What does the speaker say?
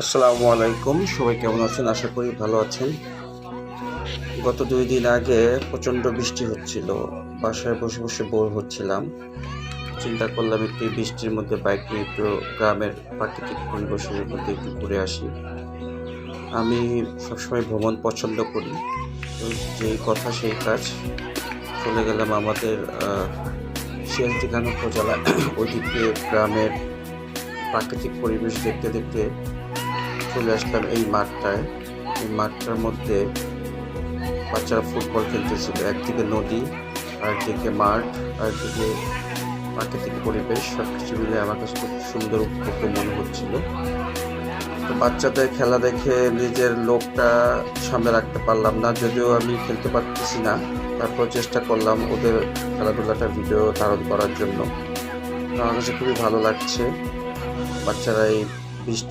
আসসালামু আলাইকুম, সবাই কেমন আছেন? আশা করি ভালো আছেন। গত দুই দিন আগে প্রচণ্ড বৃষ্টি হচ্ছিল। বাসায় বসে বসে বোর হচ্ছিলাম। চিন্তা করলাম একটু বৃষ্টির মধ্যে বাইক নিয়ে একটু গ্রামের প্রাকৃতিক পরিবেশের মধ্যে একটু ঘুরে আসি। আমি সবসময় ভ্রমণ পছন্দ করি। যেই কথা, সেই কাজ। চলে গেলাম আমাদের শিয়ালদিঘান উপজেলা। ওইদিকে গ্রামের প্রাকৃতিক পরিবেশ দেখতে দেখতে চলে আসলাম এই মাঠটায়। এই মাঠটার মধ্যে বাচ্চারা ফুটবল খেলতেছিল। একদিকে নদী আর একদিকে মাঠ আর একদিকে প্রাকৃতিক পরিবেশ সব কিছু মিলে আমার কাছে খুব সুন্দর উপভোগ্য মনে হচ্ছিল। তো বাচ্চাদের খেলা দেখে নিজের লোকটা সামনে রাখতে পারলাম না, যদিও আমি খেলতে পারতেছি না। তারপর চেষ্টা করলাম ওদের খেলাধুলাটা ভিডিও ধারণ করার জন্য। আমার কাছে খুবই ভালো লাগছে। বাচ্চারা এই